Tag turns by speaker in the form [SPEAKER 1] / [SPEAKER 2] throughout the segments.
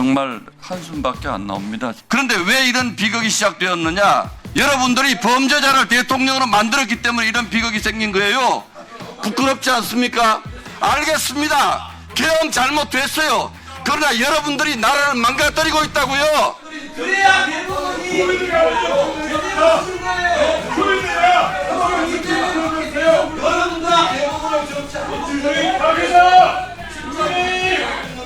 [SPEAKER 1] 정말 한숨밖에 안 나옵니다. 그런데 왜 이런 비극이 시작되었느냐? 여러분들이 범죄자를 대통령으로 만들었기 때문에 이런 비극이 생긴 거예요. 부끄럽지 않습니까? 알겠습니다. 개헌 잘못됐어요. 그러나 여러분들이 나라를 망가뜨리고 있다고요.
[SPEAKER 2] 그래야 대법원을 좀
[SPEAKER 3] 박의사 진정이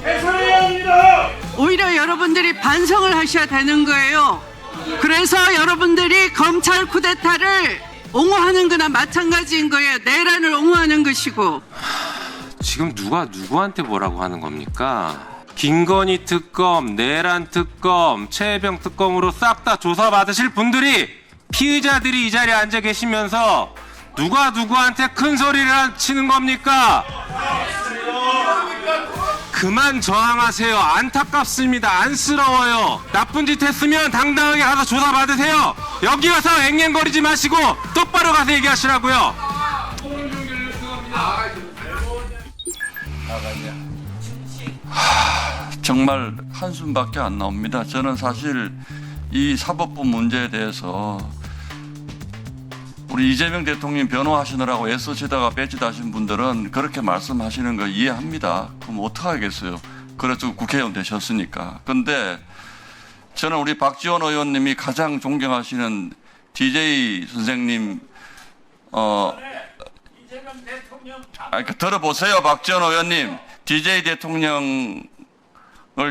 [SPEAKER 3] 해설해야 합니다.
[SPEAKER 4] 오히려 여러분들이 반성을 하셔야 되는 거예요. 그래서 여러분들이 검찰 쿠데타를 옹호하는 거나 마찬가지인 거예요. 내란을 옹호하는 것이고.
[SPEAKER 5] 지금 누가 누구한테 뭐라고 하는 겁니까? 김건희 특검, 내란 특검, 최혜병 특검으로 싹 다 조사받으실 분들이 피의자들이 이 자리에 앉아 계시면서 누가 누구한테 큰 소리를 치는 겁니까? 그만 저항하세요. 안타깝습니다. 안쓰러워요. 나쁜 짓 했으면 당당하게 가서 조사받으세요. 여기 와서 앵앵거리지 마시고 똑바로 가서 얘기하시라고요.
[SPEAKER 1] 정말 한숨밖에 안 나옵니다. 저는 사실 이 사법부 문제에 대해서 우리 이재명 대통령 변호하시느라고 애써시다가 빼지다신 분들은 그렇게 말씀하시는 거 이해합니다. 그럼 어떡하겠어요. 그래서 국회의원 되셨으니까. 근데 저는 우리 박지원 의원님이 가장 존경하시는 DJ 선생님, 어, 아, 그러니까 들어보세요, 박지원 의원님. DJ 대통령을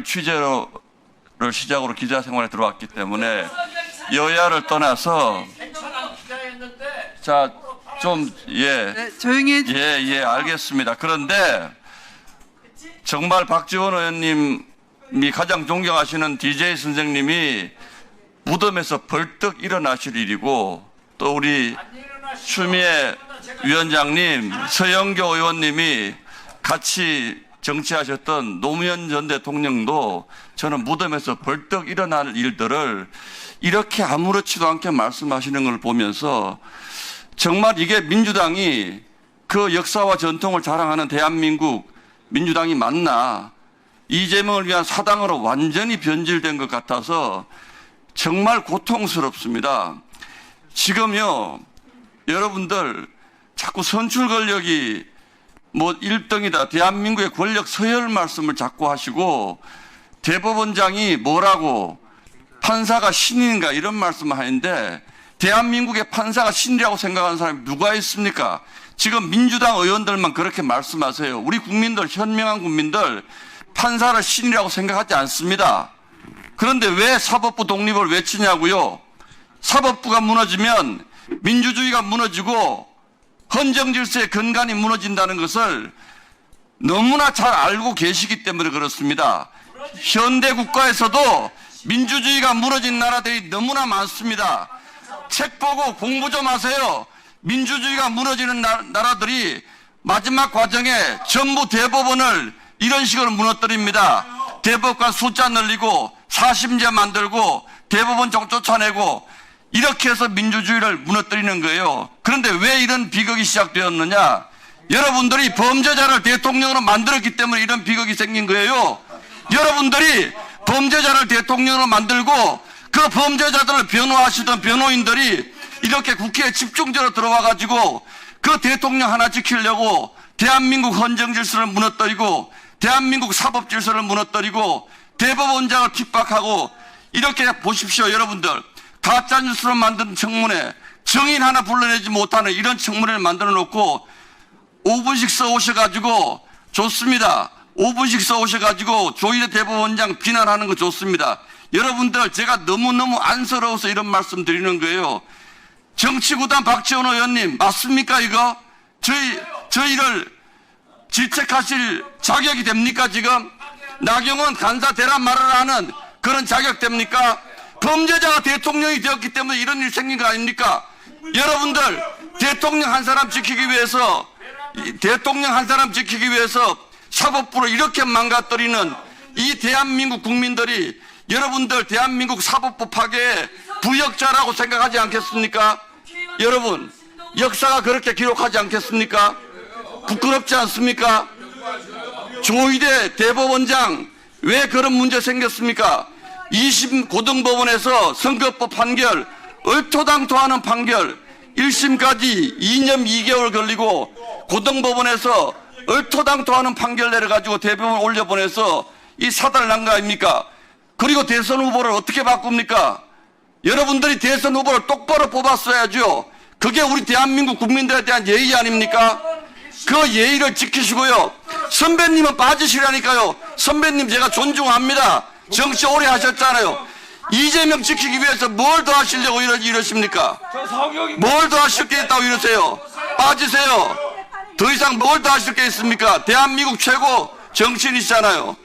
[SPEAKER 1] 취재를 시작으로 기자 생활에 들어왔기 때문에 여야를 떠나서 자, 좀, 예.
[SPEAKER 4] 네, 조용히 해
[SPEAKER 1] 예, 예, 알겠습니다. 그런데 정말 박지원 의원님이 가장 존경하시는 DJ 선생님이 무덤에서 벌떡 일어나실 일이고 또 우리 추미애 위원장님, 서영교 의원님이 같이 정치하셨던 노무현 전 대통령도 저는 무덤에서 벌떡 일어날 일들을 이렇게 아무렇지도 않게 말씀하시는 걸 보면서 정말 이게 민주당이 그 역사와 전통을 자랑하는 대한민국 민주당이 맞나 이재명을 위한 사당으로 완전히 변질된 것 같아서 정말 고통스럽습니다. 지금요 여러분들 자꾸 선출 권력이 뭐 1등이다 대한민국의 권력 서열 말씀을 자꾸 하시고 대법원장이 뭐라고 판사가 신인가 이런 말씀을 하는데 대한민국의 판사가 신이라고 생각하는 사람이 누가 있습니까? 지금 민주당 의원들만 그렇게 말씀하세요. 우리 국민들, 현명한 국민들, 판사를 신이라고 생각하지 않습니다. 그런데 왜 사법부 독립을 외치냐고요? 사법부가 무너지면 민주주의가 무너지고 헌정 질서의 근간이 무너진다는 것을 너무나 잘 알고 계시기 때문에 그렇습니다. 현대 국가에서도 민주주의가 무너진 나라들이 너무나 많습니다. 책 보고 공부 좀 하세요. 민주주의가 무너지는 나, 나라들이 마지막 과정에 전부 대법원을 이런 식으로 무너뜨립니다. 대법관 숫자 늘리고 사심제 만들고 대법원 정 쫓아내고 이렇게 해서 민주주의를 무너뜨리는 거예요. 그런데 왜 이런 비극이 시작되었느냐? 여러분들이 범죄자를 대통령으로 만들었기 때문에 이런 비극이 생긴 거예요. 여러분들이 범죄자를 대통령으로 만들고 그 범죄자들을 변호하시던 변호인들이 이렇게 국회에 집중적으로 들어와 가지고 그 대통령 하나 지키려고 대한민국 헌정 질서를 무너뜨리고 대한민국 사법 질서를 무너뜨리고 대법원장을 핍박하고 이렇게 보십시오 여러분들 가짜 뉴스로 만든 청문회 정인 하나 불러내지 못하는 이런 청문회를 만들어 놓고 5분씩 써 오셔가지고 좋습니다. 5분씩 써 오셔가지고 조희대 대법원장 비난하는 거 좋습니다. 여러분들 제가 너무너무 안쓰러워서 이런 말씀 드리는 거예요. 정치구단 박지원 의원님 맞습니까 이거? 저희 저희를 질책하실 자격이 됩니까 지금? 나경원 간사 대란 말을 하는 그런 자격 됩니까? 범죄자가 대통령이 되었기 때문에 이런 일 생긴 거 아닙니까? 여러분들 대통령 한 사람 지키기 위해서 이 대통령 한 사람 지키기 위해서 사법부를 이렇게 망가뜨리는 이 대한민국 국민들이 여러분들 대한민국 사법부 파괴의 부역자라고 생각하지 않겠습니까? 여러분 역사가 그렇게 기록하지 않겠습니까? 부끄럽지 않습니까? 조희대 대법원장 왜 그런 문제 생겼습니까? 2심 고등법원에서 선거법 판결, 얼토당토하는 판결, 1심까지 2년 2개월 걸리고 고등법원에서 얼토당토하는 판결 내려가지고 대법원 올려보내서 이 사달을 난거 아닙니까? 그리고 대선 후보를 어떻게 바꿉니까? 여러분들이 대선 후보를 똑바로 뽑았어야죠. 그게 우리 대한민국 국민들에 대한 예의 아닙니까? 그 예의를 지키시고요. 선배님은 빠지시라니까요. 선배님 제가 존중합니다. 정치 오래 하셨잖아요. 이재명 지키기 위해서 뭘 더 하시려고 이러, 이러십니까? 뭘 더 하실 게 있다고 이러세요? 빠지세요. 더 이상 뭘 더 하실 게 있습니까? 대한민국 최고 정치인이시잖아요.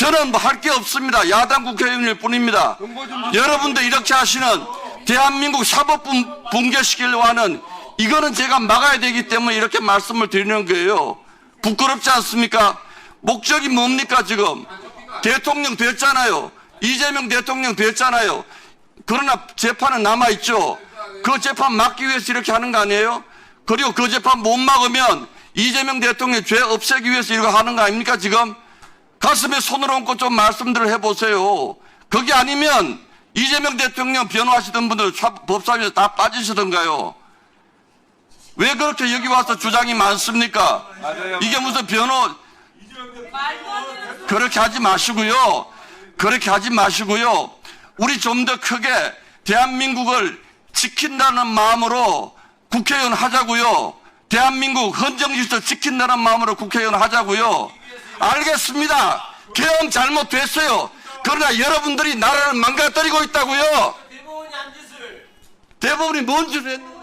[SPEAKER 1] 저는 뭐 할 게 없습니다. 야당 국회의원일 뿐입니다. 여러분들 이렇게 하시는 대한민국 사법 분- 붕괴시키려고 하는 이거는 제가 막아야 되기 때문에 이렇게 말씀을 드리는 거예요. 부끄럽지 않습니까? 목적이 뭡니까 지금? 대통령 됐잖아요. 이재명 대통령 됐잖아요. 그러나 재판은 남아있죠. 그 재판 막기 위해서 이렇게 하는 거 아니에요? 그리고 그 재판 못 막으면 이재명 대통령 죄 없애기 위해서 이거 하는 거 아닙니까 지금? 가슴에 손을 얹고 좀 말씀들을 해보세요. 그게 아니면 이재명 대통령 변호하시던 분들 사- 법사위에서 다 빠지시던가요? 왜 그렇게 여기 와서 주장이 많습니까? 이게 무슨 변호, 그렇게 하지 마시고요. 그렇게 하지 마시고요. 우리 좀 더 크게 대한민국을 지킨다는 마음으로 국회의원 하자고요. 대한민국 헌정질서 지킨다는 마음으로 국회의원 하자고요. 알겠습니다. 개헌 잘못됐어요. 그러나 여러분들이 나라를 망가뜨리고 있다고요.
[SPEAKER 2] 대법원이
[SPEAKER 1] 뭔 짓을 했는데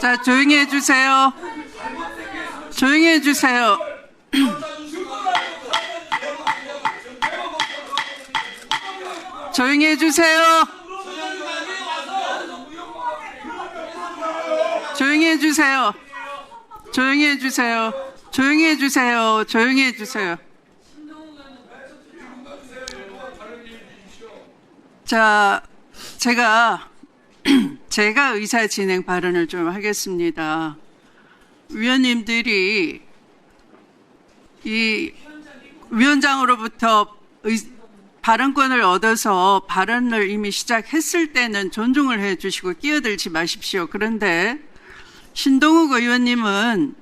[SPEAKER 4] 자, 조용히 해주세요. 조용히 해주세요. 조용히 해주세요. 조용히 해주세요. 조용히 해주세요. 조용히 해주세요. 조용히 해주세요. 자, 제가 제가 의사 진행 발언을 좀 하겠습니다. 위원님들이 이 위원장으로부터 의- 발언권을 얻어서 발언을 이미 시작했을 때는 존중을 해 주시고 끼어들지 마십시오. 그런데 신동욱 의원님은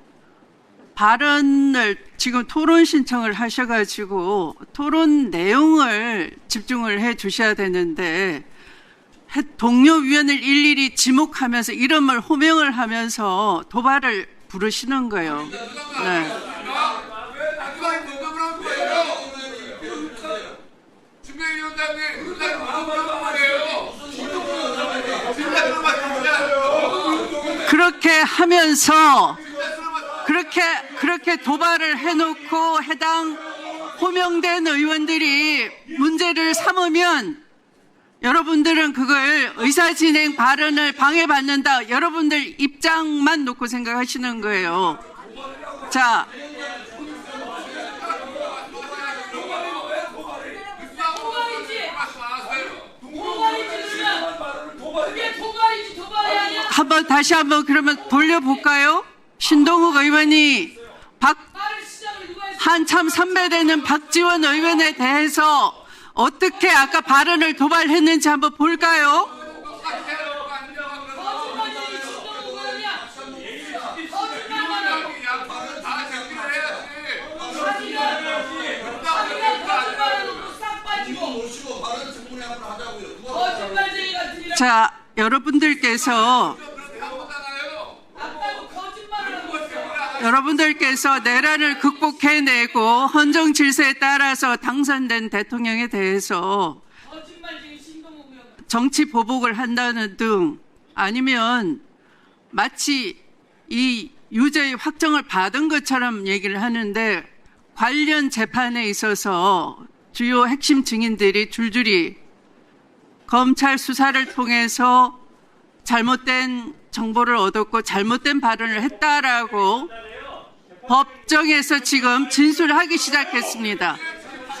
[SPEAKER 4] 발언을 지금 토론 신청을 하셔가지고 토론 내용을 집중을 해 주셔야 되는데 해- 동료 위원을 일일이 지목하면서 이름을 호명을 하면서 도발을 부르시는 거예요. 네. 그렇게 하면서 그렇게 그렇게 도발을 해놓고 해당 호명된 의원들이 문제를 삼으면 여러분들은 그걸 의사진행 발언을 방해받는다. 여러분들 입장만 놓고 생각하시는 거예요. 자, 한번 다시 한번 그러면 돌려볼까요? 신동욱 의원이 박 한참 선배되는 박지원 의원에 대해서 어떻게 아까 발언을 도발했는지 한번 볼까요? 자, 여러분들께서 여러분들께서 내란을 극복해내고 헌정 질서에 따라서 당선된 대통령에 대해서 정치 보복을 한다는 등 아니면 마치 이 유죄의 확정을 받은 것처럼 얘기를 하는데 관련 재판에 있어서 주요 핵심 증인들이 줄줄이 검찰 수사를 통해서 잘못된 정보를 얻었고 잘못된 발언을 했다라고 법정에서 지금 진술하기 시작했습니다.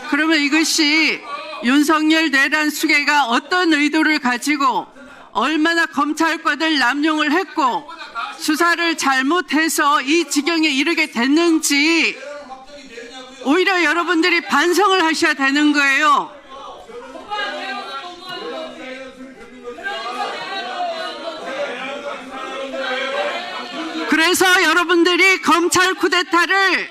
[SPEAKER 4] 그러면 이것이 윤석열 내란 수계가 어떤 의도를 가지고 얼마나 검찰권을 남용을 했고 수사를 잘못해서 이 지경에 이르게 됐는지 오히려 여러분들이 반성을 하셔야 되는 거예요. 그래서 여러분들이 검찰 쿠데타를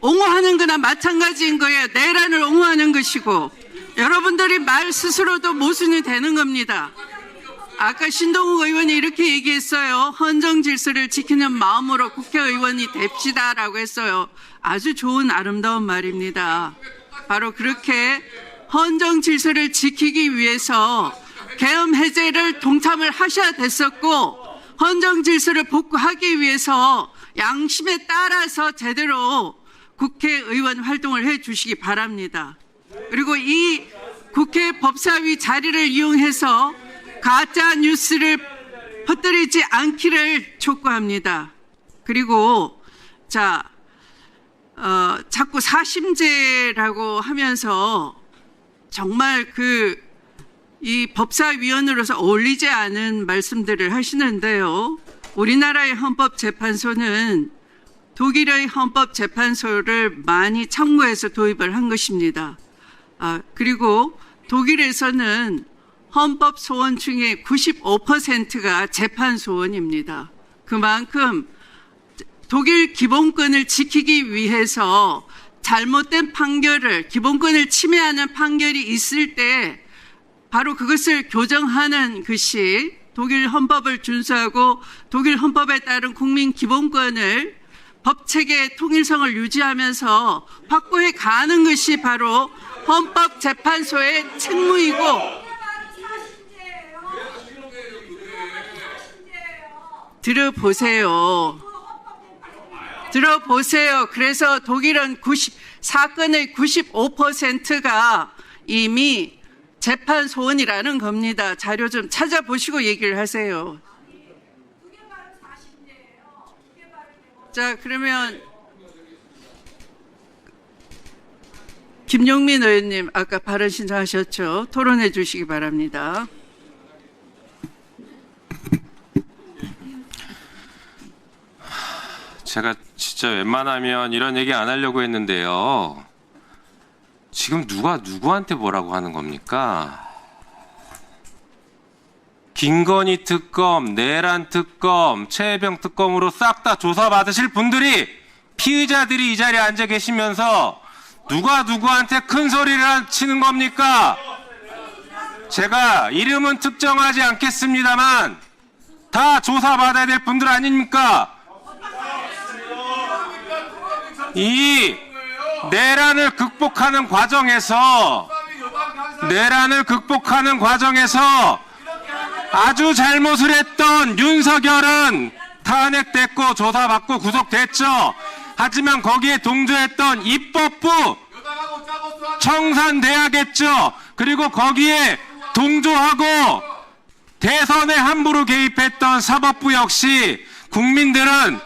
[SPEAKER 4] 옹호하는 거나 마찬가지인 거예요. 내란을 옹호하는 것이고 여러분들이 말 스스로도 모순이 되는 겁니다. 아까 신동욱 의원이 이렇게 얘기했어요. 헌정 질서를 지키는 마음으로 국회의원이 됩시다라고 했어요. 아주 좋은 아름다운 말입니다. 바로 그렇게 헌정 질서를 지키기 위해서 계엄 해제를 동참을 하셔야 됐었고 헌정 질서를 복구하기 위해서 양심에 따라서 제대로 국회의원 활동을 해 주시기 바랍니다. 그리고 이 국회 법사위 자리를 이용해서 가짜 뉴스를 퍼뜨리지 않기를 촉구합니다. 그리고 자 어, 자꾸 사심제라고 하면서 정말 그 이 법사위원으로서 어울리지 않은 말씀들을 하시는데요. 우리나라의 헌법재판소는 독일의 헌법재판소를 많이 참고해서 도입을 한 것입니다. 아, 그리고 독일에서는 헌법 소원 중에 95%가 재판 소원입니다. 그만큼 독일 기본권을 지키기 위해서 잘못된 판결을 기본권을 침해하는 판결이 있을 때 바로 그것을 교정하는 것이 독일 헌법을 준수하고 독일 헌법에 따른 국민 기본권을 법 체계의 통일성을 유지하면서 확보해 가는 것이 바로 헌법재판소의 책무이고 들어보세요. 들어보세요. 그래서 독일은 90, 사건의 95%가 이미 재판 소원이라는 겁니다. 자료 좀 찾아보시고 얘기를 하세요. 자, 그러면 김용민 의원님 아까 발언 신청하셨죠? 토론해 주시기 바랍니다.
[SPEAKER 5] 제가 진짜 웬만하면 이런 얘기 안 하려고 했는데요. 지금 누가 누구한테 뭐라고 하는 겁니까? 김건희 특검, 내란 특검, 최혜병 특검으로 싹 다 조사받으실 분들이 피의자들이 이 자리에 앉아 계시면서 누가 누구한테 큰 소리를 치는 겁니까? 제가 이름은 특정하지 않겠습니다만 다 조사받아야 될 분들 아닙니까? 이 내란을 극복하는 과정에서 내란을 극복하는 과정에서 아주 잘못을 했던 윤석열은 탄핵됐고 조사받고 구속됐죠. 하지만 거기에 동조했던 입법부 청산돼야겠죠. 그리고 거기에 동조하고 대선에 함부로 개입했던 사법부 역시 국민들은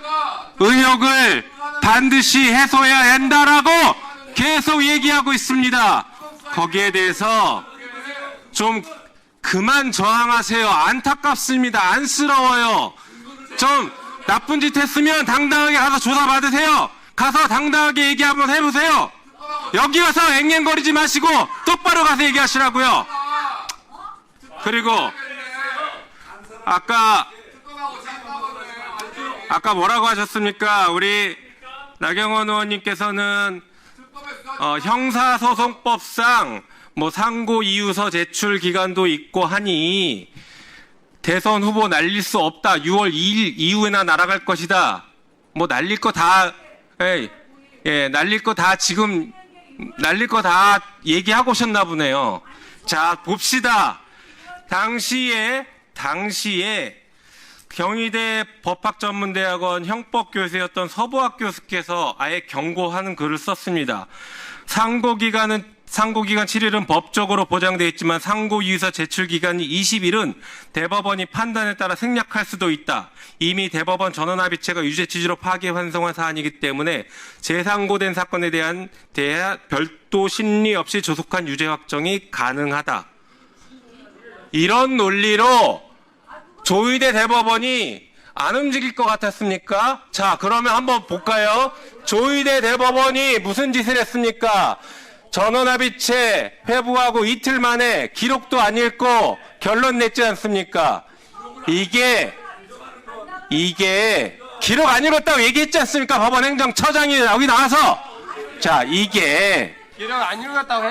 [SPEAKER 5] 의혹을 반드시 해소해야 한다라고 계속 얘기하고 있습니다. 거기에 대해서 좀 그만 저항하세요. 안타깝습니다. 안쓰러워요. 좀 나쁜 짓 했으면 당당하게 가서 조사받으세요. 가서 당당하게 얘기 한번 해보세요. 여기 와서 앵앵거리지 마시고 똑바로 가서 얘기하시라고요. 그리고 아까 아까 뭐라고 하셨습니까? 우리 나경원 의원님께서는 어, 형사소송법상 뭐 상고 이유서 제출 기간도 있고 하니 대선 후보 날릴 수 없다. 6월 2일 이후에나 날아갈 것이다. 뭐 날릴 거다 예, 예, 날릴 거 다 지금 날릴 거 다 얘기하고 오셨나 보네요. 자, 봅시다. 당시에 당시에 경희대 법학전문대학원 형법교수였던 서부학 교수께서 아예 경고하는 글을 썼습니다. 상고기간은 상고기간 7일은 법적으로 보장돼 있지만 상고이의서 제출 기간이 20일은 대법원이 판단에 따라 생략할 수도 있다. 이미 대법원 전원합의체가 유죄 취지로 파기 환송한 사안이기 때문에 재상고된 사건에 대한 대한 별도 심리 없이 조속한 유죄 확정이 가능하다. 이런 논리로 조의대 대법원이 안 움직일 것 같았습니까? 자, 그러면 한번 볼까요? 조의대 대법원이 무슨 짓을 했습니까? 전원합의체 회부하고 이틀 만에 기록도 안 읽고 결론 냈지 않습니까? 이게, 이게, 기록 안 읽었다고 얘기했지 않습니까? 법원 행정처장이 여기 나와서. 자, 이게,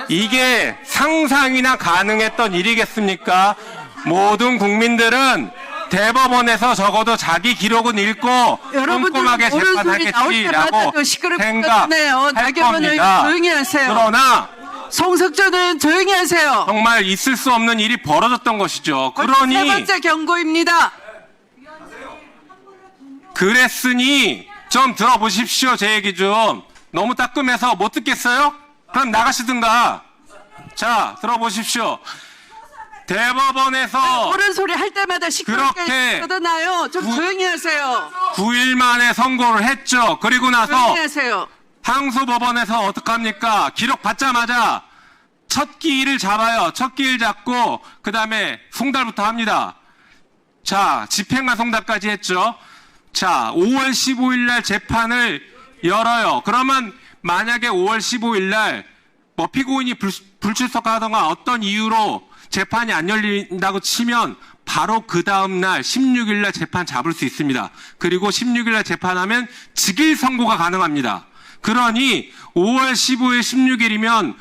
[SPEAKER 5] 이게 상상이나 가능했던 일이겠습니까? 모든 국민들은 대법원에서 적어도 자기 기록은 읽고 꼼꼼하게 재판하겠지라고 생각할 겁니다.
[SPEAKER 4] 조용히 하세요.
[SPEAKER 5] 그러나
[SPEAKER 4] 송석전 의원 조용히 하세요.
[SPEAKER 5] 정말 있을 수 없는 일이 벌어졌던 것이죠.
[SPEAKER 4] 세
[SPEAKER 5] 그러니
[SPEAKER 4] 번째 경고입니다.
[SPEAKER 5] 그랬으니 좀 들어보십시오. 제 얘기 좀. 너무 따끔해서 못 듣겠어요? 그럼 나가시든가. 자, 들어보십시오. 대법원에서
[SPEAKER 4] 옳은 소리 할 때마다 시끄럽게
[SPEAKER 5] 그렇게
[SPEAKER 4] 떠드나요? 좀
[SPEAKER 5] 구-
[SPEAKER 4] 조용히 하세요.
[SPEAKER 5] 9일 만에 선고를 했죠. 그리고 나서
[SPEAKER 4] 조용히 하세요.
[SPEAKER 5] 항소법원에서 어떡합니까? 기록 받자마자 첫 기일을 잡아요. 첫 기일 잡고 그 다음에 송달부터 합니다. 자, 집행관 송달까지 했죠. 자, 5월 15일 날 재판을 열어요. 그러면 만약에 5월 15일 날뭐 피고인이 불, 불출석하거나 어떤 이유로 재판이 안 열린다고 치면 바로 그 다음 날 16일 날 재판 잡을 수 있습니다. 그리고 16일 날 재판하면 즉일 선고가 가능합니다. 그러니 5월 15일 16일이면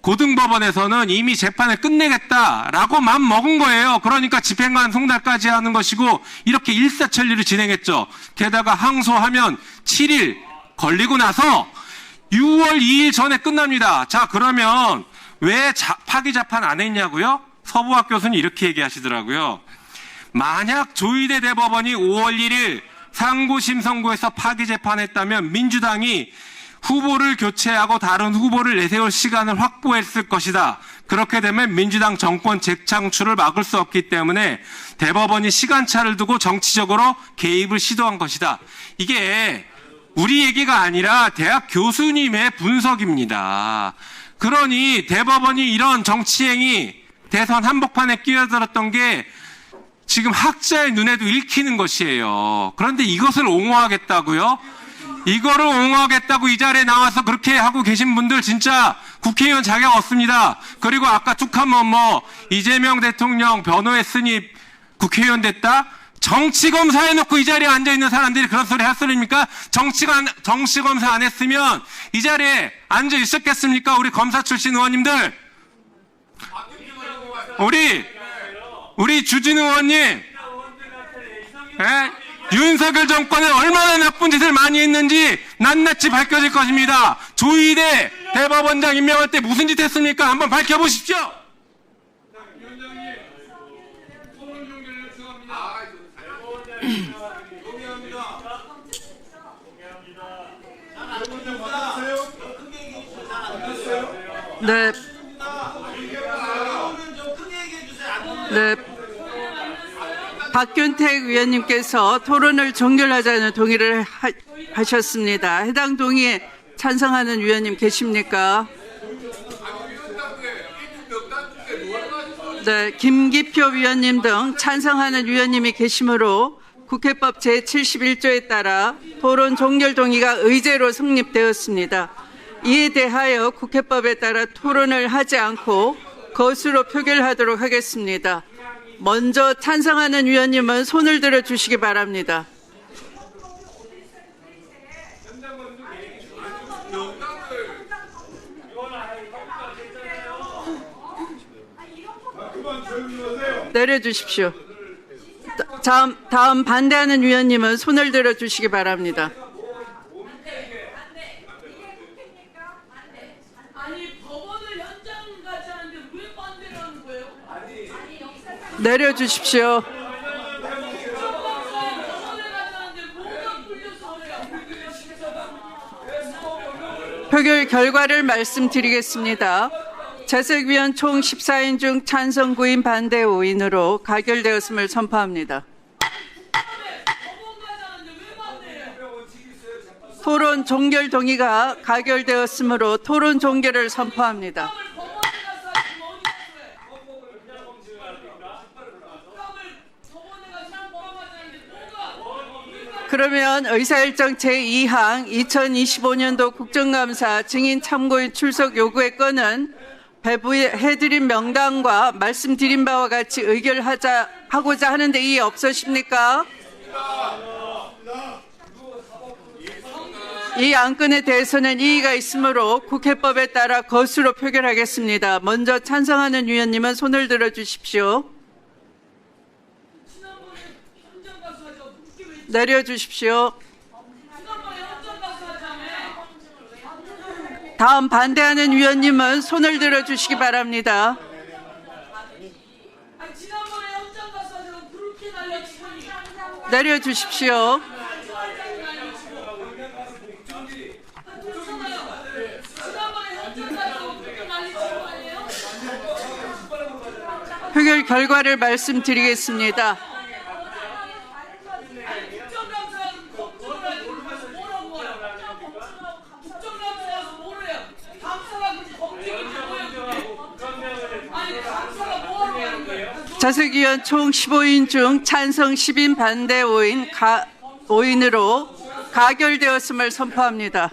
[SPEAKER 5] 고등법원에서는 이미 재판을 끝내겠다라고 맘 먹은 거예요. 그러니까 집행관 송달까지 하는 것이고 이렇게 일사천리로 진행했죠. 게다가 항소하면 7일 걸리고 나서 6월 2일 전에 끝납니다. 자 그러면 왜 자- 파기 재판 안 했냐고요? 서부학 교수는 이렇게 얘기하시더라고요. 만약 조의대 대법원이 5월 1일 상고심 선고에서 파기 재판했다면 민주당이 후보를 교체하고 다른 후보를 내세울 시간을 확보했을 것이다. 그렇게 되면 민주당 정권 재창출을 막을 수 없기 때문에 대법원이 시간차를 두고 정치적으로 개입을 시도한 것이다. 이게 우리 얘기가 아니라 대학 교수님의 분석입니다. 그러니 대법원이 이런 정치행위 대선 한복판에 끼어들었던 게 지금 학자의 눈에도 읽히는 것이에요. 그런데 이것을 옹호하겠다고요? 이거를 옹호하겠다고 이 자리에 나와서 그렇게 하고 계신 분들 진짜 국회의원 자격 없습니다. 그리고 아까 툭 하면 뭐 이재명 대통령 변호했으니 국회의원 됐다? 정치 검사 해놓고 이 자리에 앉아 있는 사람들이 그런 소리 할 소리입니까? 정치가, 정치 검사 안 했으면 이 자리에 앉아 있었겠습니까? 우리 검사 출신 의원님들. 우리, 우리 주진 의원님. 예? 윤석열 정권은 얼마나 나쁜 짓을 많이 했는지 낱낱이 밝혀질 것입니다. 조희대 대법원장 임명할 때 무슨 짓 했습니까? 한번 밝혀보십시오.
[SPEAKER 4] 네. 네. 박균택 위원님께서 토론을 종결하자는 동의를 하, 하셨습니다. 해당 동의에 찬성하는 위원님 계십니까? 네, 김기표 위원님 등 찬성하는 위원님이 계시므로 국회법 제71조에 따라 토론 종결 동의가 의제로 성립되었습니다. 이에 대하여 국회법에 따라 토론을 하지 않고 거수로 표결하도록 하겠습니다. 먼저 찬성하는 위원님은 손을 들어 주시기 바랍니다. 내려 주십시오. 다음, 다음 반대하는 위원님은 손을 들어 주시기 바랍니다. 내려 주십시오. 표결 결과를 말씀드리겠습니다. 재석위원 총 14인 중 찬성 9인 반대 5인으로 가결되었음을 선포합니다. 토론 종결 동의가 가결되었으므로 토론 종결을 선포합니다. 그러면 의사일정 제2항 2025년도 국정감사 증인 참고인 출석 요구의 건은 배부해드린 명단과 말씀드린 바와 같이 의결하자 하고자 하는데 이의 없으십니까? 이 안건에 대해서는 이의가 있으므로 국회법에 따라 거수로 표결하겠습니다. 먼저 찬성하는 위원님은 손을 들어 주십시오. 내려 주십시오.
[SPEAKER 6] 지난번에 현장 가서 하자며?
[SPEAKER 4] 다음 반대하는 위원님은 손을 들어 주시기 바랍니다. 내려 주십시오. 표결 결과를 말씀드리겠습니다.
[SPEAKER 6] 국정감사는 검증을 하지 그래서 뭐라고 해요? 국정감사에서 뭐래요? 감사가 그 검증이지 뭐예요 그게? 아니 감사가 뭐하러 가는 거예요?
[SPEAKER 4] 자석위원 총 15인 중 찬성 10인 반대 5인 가, 5인으로 가결되었음을 선포합니다.